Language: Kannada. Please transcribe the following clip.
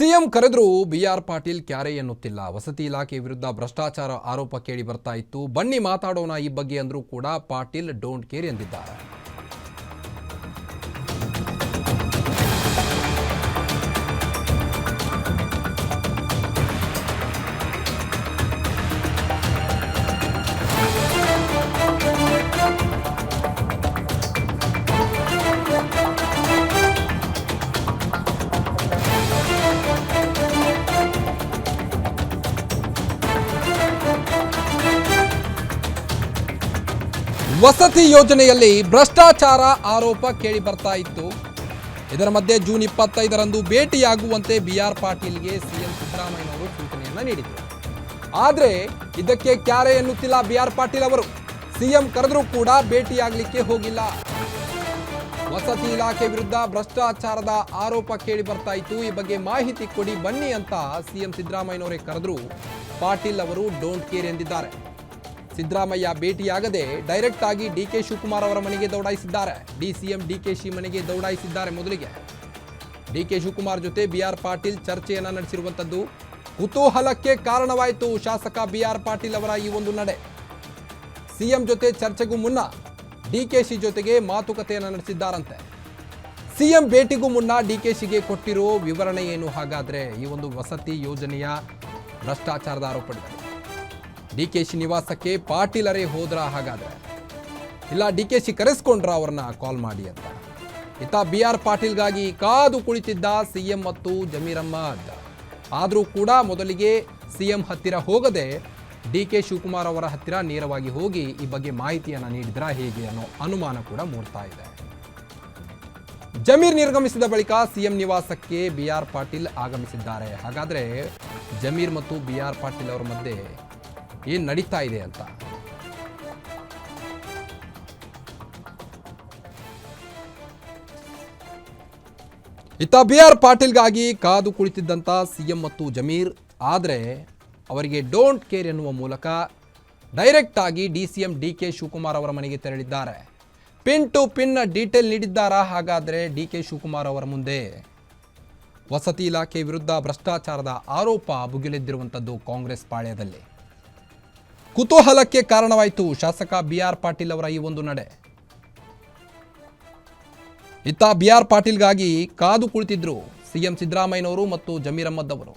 ಸಿಎಂ ಕರೆದರೂ ಬಿಆರ್ ಪಾಟೀಲ್ ಕ್ಯಾರೆ ಎನ್ನುತ್ತಿಲ್ಲ. ವಸತಿ ಇಲಾಖೆ ವಿರುದ್ಧ ಭ್ರಷ್ಟಾಚಾರ ಆರೋಪ ಕೇಳಿ ಬರ್ತಾ ಇತ್ತು. ಬನ್ನಿ ಮಾತಾಡೋಣ ಈ ಬಗ್ಗೆ ಅಂದರೂ ಕೂಡ ಪಾಟೀಲ್ ಡೋಂಟ್ ಕೇರ್ ಎಂದಿದ್ದಾರೆ. ವಸತಿ ಯೋಜನೆಯಲ್ಲಿ ಭ್ರಷ್ಟಾಚಾರ ಆರೋಪ ಕೇಳಿ ಬರ್ತಾ ಇತ್ತು. ಇದರ ಮಧ್ಯೆ ಜೂನ್ ಇಪ್ಪತ್ತೈದರಂದು ಭೇಟಿಯಾಗುವಂತೆ ಬಿಆರ್ ಪಾಟೀಲ್ಗೆ ಸಿಎಂ ಸಿದ್ದರಾಮಯ್ಯನವರು ಸೂಚನೆಯನ್ನು ನೀಡಿದರು. ಆದರೆ ಇದಕ್ಕೆ ಕ್ಯಾರೆ ಎನ್ನುತ್ತಿಲ್ಲ ಬಿಆರ್ ಪಾಟೀಲ್ ಅವರು. ಸಿಎಂ ಕರೆದರೂ ಕೂಡ ಭೇಟಿಯಾಗಲಿಕ್ಕೆ ಹೋಗಿಲ್ಲ. ವಸತಿ ಇಲಾಖೆ ವಿರುದ್ಧ ಭ್ರಷ್ಟಾಚಾರದ ಆರೋಪ ಕೇಳಿ ಬರ್ತಾ ಇತ್ತು. ಈ ಬಗ್ಗೆ ಮಾಹಿತಿ ಕೊಡಿ ಬನ್ನಿ ಅಂತ ಸಿಎಂ ಸಿದ್ದರಾಮಯ್ಯನವರೇ ಕರೆದರೂ. ಪಾಟೀಲ್ ಅವರು ಡೋಂಟ್ ಕೇರ್ ಎಂದಿದ್ದಾರೆ. ಸಿದ್ದರಾಮಯ್ಯ ಭೇಟಿಯಾಗದೆ ಡೈರೆಕ್ಟ್ ಆಗಿ ಡಿಕೆ ಶಿವಕುಮಾರ್ ಅವರ ಮನೆಗೆ ದೌಡಾಯಿಸಿದ್ದಾರೆ. ಡಿಸಿಎಂ ಡಿಕೆಶಿ ಮನೆಗೆ ದೌಡಾಯಿಸಿದ್ದಾರೆ ಮೊದಲಿಗೆ. ಡಿಕೆ ಶಿವಕುಮಾರ್ ಜೊತೆ ಬಿಆರ್ ಪಾಟೀಲ್ ಚರ್ಚೆಯನ್ನ ನಡೆಸಿರುವಂತದ್ದು. ಕುತೂಹಲಕ್ಕೆ ಕಾರಣವಾಯಿತು ಶಾಸಕ ಬಿಆರ್ ಪಾಟೀಲ್ ಅವರ ಈ ಒಂದು ನಡೆ. ಸಿಎಂ ಜೊತೆ ಚರ್ಚೆಗೂ ಮುನ್ನ ಡಿಕೆಶಿ ಜೊತೆಗೆ ಮಾತುಕತೆಯನ್ನು ನಡೆಸಿದ್ದಾರಂತೆ. ಸಿಎಂ ಭೇಟಿಗೂ ಮುನ್ನ ಡಿಕೆಶಿಗೆ ಕೊಟ್ಟಿರೋ ವಿವರಣೆ ಏನು? ಹಾಗಾದ್ರೆ ಈ ಒಂದು ವಸತಿ ಯೋಜನೆಯ ಭ್ರಷ್ಟಾಚಾರದ ಆರೋಪಗಳಿದೆ ಡಿಕೆಶಿ ನಿವಾಸಕ್ಕೆ ಪಾಟೀಲರೇ ಹೋದ್ರ ಹಾಗಾದ್ರೆ? ಇಲ್ಲ ಡಿಕೆಶಿ ಕರೆಸ್ಕೊಂಡ್ರ ಅವ್ರನ್ನ ಕಾಲ್ ಮಾಡಿ ಅಂತ? ಇತ್ತ ಬಿ ಆರ್ ಪಾಟೀಲ್ಗಾಗಿ ಕಾದು ಕುಳಿತಿದ್ದ ಸಿಎಂ ಮತ್ತು ಜಮೀರ್ ಅಹ್ಮದ್ ಆದರೂ ಕೂಡ ಮೊದಲಿಗೆ ಸಿಎಂ ಹತ್ತಿರ ಹೋಗದೆ ಡಿ ಕೆ ಶಿವಕುಮಾರ್ ಅವರ ಹತ್ತಿರ ನೇರವಾಗಿ ಹೋಗಿ ಈ ಬಗ್ಗೆ ಮಾಹಿತಿಯನ್ನ ನೀಡಿದ್ರ ಹೇಗೆ ಅನ್ನೋ ಅನುಮಾನ ಕೂಡ ಮೂಡ್ತಾ ಇದೆ. ಜಮೀರ್ ನಿರ್ಗಮಿಸಿದ ಬಳಿಕ ಸಿಎಂ ನಿವಾಸಕ್ಕೆ ಬಿ ಆರ್ ಪಾಟೀಲ್ ಆಗಮಿಸಿದ್ದಾರೆ. ಹಾಗಾದ್ರೆ ಜಮೀರ್ ಮತ್ತು ಬಿ ಆರ್ ಪಾಟೀಲ್ ಅವರ ಮಧ್ಯೆ ಏನ್ ನಡೀತಾ ಇದೆ ಅಂತ. ಇತ್ತ ಬಿ ಆರ್ ಪಾಟೀಲ್ಗಾಗಿ ಕಾದು ಕುಳಿತಿದ್ದಂಥ ಸಿಎಂ ಮತ್ತು ಜಮೀರ್, ಆದರೆ ಅವರಿಗೆ ಡೋಂಟ್ ಕೇರ್ ಎನ್ನುವ ಮೂಲಕ ಡೈರೆಕ್ಟ್ ಆಗಿ D C M D K Shivakumar ಅವರ ಮನೆಗೆ ತೆರಳಿದ್ದಾರೆ. ಪಿನ್ ಟು ಪಿನ್ ಡೀಟೇಲ್ ನೀಡಿದ್ದಾರಾ? ಹಾಗಾದರೆ ಡಿ ಕೆ ಶಿವಕುಮಾರ್ ಅವರ ಮುಂದೆ. ವಸತಿ ಇಲಾಖೆ ವಿರುದ್ಧ ಭ್ರಷ್ಟಾಚಾರದ ಆರೋಪ ಭುಗಿಲೆದ್ದಿರುವಂಥದ್ದು ಕಾಂಗ್ರೆಸ್ ಪಾಳ್ಯದಲ್ಲಿ. ಕುತೂಹಲಕ್ಕೆ ಕಾರಣವಾಯಿತು ಶಾಸಕ ಬಿ ಆರ್ ಪಾಟೀಲ್ ಅವರ ಈ ಒಂದು ನಡೆ. ಇತ್ತ ಬಿ ಆರ್ ಪಾಟೀಲ್ಗಾಗಿ ಕಾದು ಕುಳಿತಿದ್ರು ಸಿಎಂ ಸಿದ್ದರಾಮಯ್ಯನವರು ಮತ್ತು ಜಮೀರ್ ಅಹ್ಮದ್ ಅವರು.